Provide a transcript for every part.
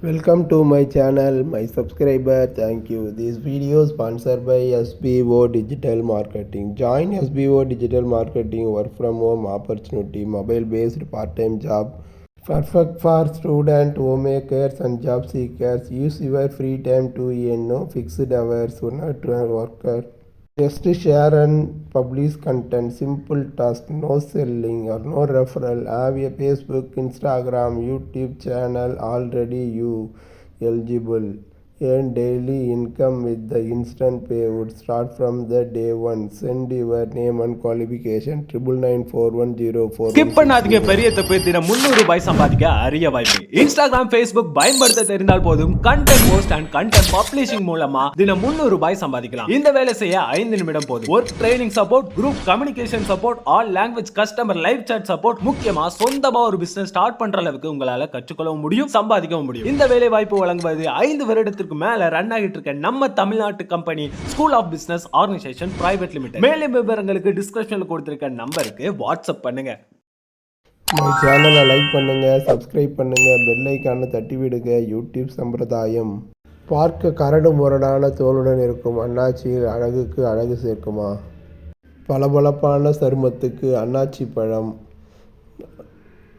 Welcome to my channel, my subscriber. Thank you. This video sponsored by SBO Digital Marketing. Join SBO Digital Marketing work from home opportunity, mobile based part time job. Perfect for student, homemakers, and job seekers. Use your free time to earn no fixed hours, not worker. Just share and publish content. Simple task, no selling or no referral. Have a Facebook, Instagram, YouTube channel already you eligible. Earn daily income with the instant pay would start from the day one. Send your name and qualification. Triple nine four one zero four. Skip பண்ணாதீங்க. பெரிய தப்பு தினம் முந்நூறு ரூபாய் சம்பாதிக்க அரிய வாய்ப்பு. Instagram Facebook பயன்படுத்த தெரிந்தால் போதும். Content post and content publishing மூலமா தினம் முந்நூறு ரூபாய் சம்பாதிக்கலாம். இந்த வேலை செய்ய ஐந்து நிமிடம் போதும். Work training support group communication support all language customer live chat support முக்கியமா சொந்தமா ஒரு பிசினஸ் ஸ்டார்ட் பண்ற அளவுக்கு உங்களால கற்றுக்கொள்ளவும் முடியும் சம்பாதிக்கவும் முடியும். இந்த வேலை வாய்ப்பு வழங்குவது ஐந்து வருடத்திற்கு மேல ரன் ஆகிட்டு இருக்க நம்ம தமிழ்நாட்டு company school of business organisation private limited மேலும் விவரங்களுக்கு டிஸ்கிரிப்ஷன்ல கொடுத்திருக்க நம்பருக்கு வாட்ஸ்அப் பண்ணுங்க. மை சேனலை லைக் பண்ணுங்க சப்ஸ்கிரைப் பண்ணுங்க பெல் ஐக்கானை தட்டி விடுங்க யூடியூப் சம்பிரதாயம். பார்க்க கரடு முரடான தோலுடன் இருக்கும் அண்ணாச்சி அழகுக்கு அழகு சேர்க்குமா? பளபளப்பான சருமத்துக்கு அண்ணாச்சி பழம்.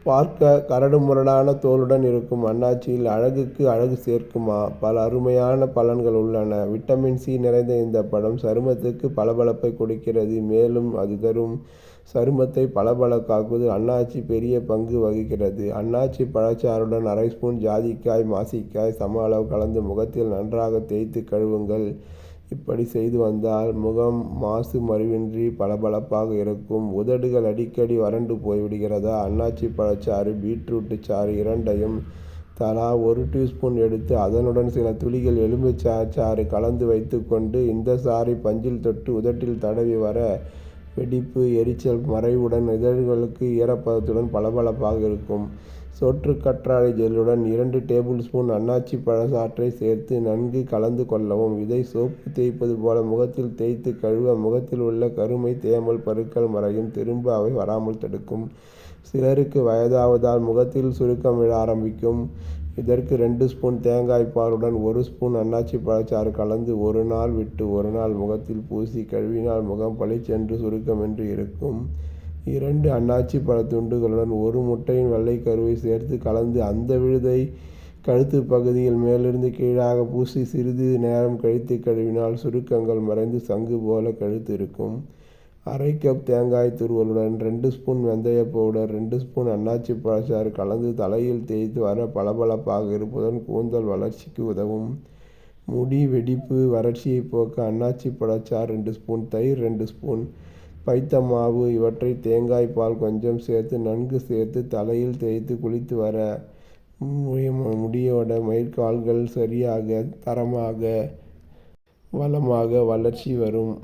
பார்க்க கரடு முரடான தோலுடன் இருக்கும் அண்ணாச்சியில் அழகுக்கு அழகு சேர்க்குமா? பல அருமையான பலன்கள் உள்ளன. விட்டமின் சி நிறைந்த இந்த பழம் சருமத்துக்கு பளபளப்பை கொடுக்கிறது. மேலும் அது தரும் சருமத்தை பளபளக்காக்குவது அண்ணாச்சி பெரிய பங்கு வகிக்கிறது. அண்ணாச்சி பழச்சாறுடன் அரை ஸ்பூன் ஜாதிக்காய் மாசிக்காய் சம அளவு கலந்து முகத்தில் நன்றாக தேய்த்து கழுவுங்கள். இப்படி செய்து வந்தால் முகம் மாசு மருவின்றி பளபளப்பாக இருக்கும். உதடுகள் அடிக்கடி வறண்டு போய்விடுகிறதா? அன்னாச்சி பழச்சாறு பீட்ரூட்டு சாறு இரண்டையும் தலா ஒரு டீஸ்பூன் எடுத்து அதனுடன் சில துளிகள் எலுமிச்சை சாறு கலந்து வைத்துக்கொண்டு இந்த சாறை பஞ்சில் தொட்டு உதட்டில் தடவி வர வெடிப்பு எரிச்சல் மறைவுடன் இதழ்களுக்கு ஈரப்பதத்துடன் பளபளப்பாக இருக்கும். சோற்று கற்றாழை ஜெல்லுடன் இரண்டு டேபிள் ஸ்பூன் அன்னாச்சி பழச்சாற்றை சேர்த்து நன்கு கலந்து கொள்ளவும். இதை சோப்பு தேய்ப்பது போல முகத்தில் தேய்த்து கழுவ முகத்தில் உள்ள கருமை தேமல் பருக்கள் மறையும் திரும்ப அவை வராமல் தடுக்கும். சிலருக்கு வயதாவதால் முகத்தில் சுருக்கம் விழ ஆரம்பிக்கும். இதற்கு ரெண்டு ஸ்பூன் தேங்காய் பாலுடன் ஒரு ஸ்பூன் அன்னாச்சி பழச்சாறு கலந்து ஒரு நாள் விட்டு ஒரு நாள் முகத்தில் பூசி கழுவினால் முகம் பளிச்சென்று சுருக்கமின்றி இருக்கும். இரண்டு அன்னாச்சி பழத்துண்டுகளுடன் ஒரு முட்டையின் வெள்ளை கருவை சேர்த்து கலந்து அந்த விழுதை கழுத்து பகுதியில் மேலிருந்து கீழாக பூசி சிறிது நேரம் கழித்து கழுவினால் சுருக்கங்கள் மறைந்து சங்கு போல கழுத்து இருக்கும் அரை கப் தேங்காய் துருவலுடன் ரெண்டு ஸ்பூன் வெந்தய பவுடர் ரெண்டு ஸ்பூன் அன்னாச்சி பழச்சாறு கலந்து தலையில் தேய்த்து வர பளபளப்பாக இருப்பதுடன் கூந்தல் வளர்ச்சிக்கு உதவும். முடி வெடிப்பு வறட்சியை போக்க அன்னாச்சி பழச்சாறு ரெண்டு ஸ்பூன் தயிர் ரெண்டு ஸ்பூன் பைத்த மாவு இவற்றை தேங்காய் பால் கொஞ்சம் சேர்த்து நன்கு சேர்த்து தலையில் தேய்த்து குளித்து வர முடியோட மயிர்கால்கள் சரியாக தரமாக வளமாக வளர்ச்சி வரும்.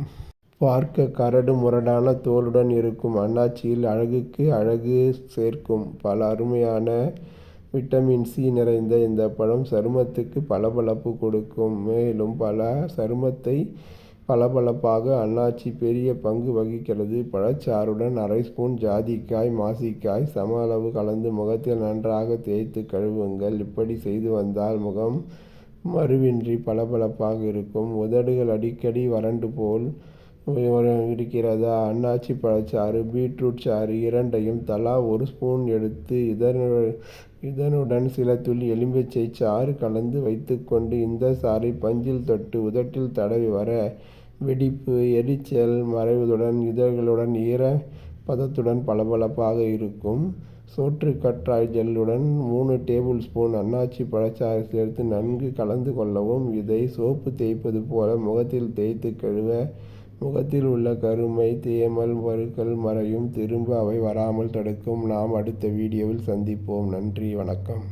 பார்க்க கரடு முரடான தோலுடன் இருக்கும் அண்ணாச்சியில் அழகுக்கு அழகு சேர்க்கும். பல அருமையான விட்டமின் சி நிறைந்த இந்த பழம் சருமத்துக்கு பளபளப்பு கொடுக்கும். மேலும் பல சருமத்தை பளபளப்பாக அன்னாச்சி பெரிய பங்கு வகிக்கிறது. பழச்சாறுடன் அரை ஸ்பூன் ஜாதிக்காய் மாசிக்காய் சம அளவு கலந்து முகத்தில் நன்றாக தேய்த்து கழுவுங்கள். இப்படி செய்து வந்தால் முகம் மறுவின்றி பளபளப்பாக இருக்கும். உதடுகள் அடிக்கடி வறண்டு போல் இருக்கிறதா? அன்னாச்சி பழச்சாறு பீட்ரூட் சாறு இரண்டையும் தலா ஒரு ஸ்பூன் எடுத்து இதனு இதனுடன் சில துளி எலும்பிச்சை சாறு கலந்து வைத்துக்கொண்டு இந்த சாறை பஞ்சில் தொட்டு உதட்டில் தடவி வர வெடிப்பு எரிச்சல் மறைவதுடன் இதழ்களுடன் ஈர பதத்துடன் பளபளப்பாக இருக்கும். சோற்று கற்றாய் ஜெல்லுடன் மூணு டேபிள் ஸ்பூன் அன்னாச்சி பழச்சாறு சேர்த்து நன்கு கலந்து கொள்ளவும் இதை சோப்பு தேய்ப்பது போல முகத்தில் தேய்த்து கழுவ முகத்தில் உள்ள கருமை தேமல் பருக்கள் மறையும் திரும்ப அவை வராமல் தடுக்கும். நாம் அடுத்த வீடியோவில் சந்திப்போம். நன்றி வணக்கம்.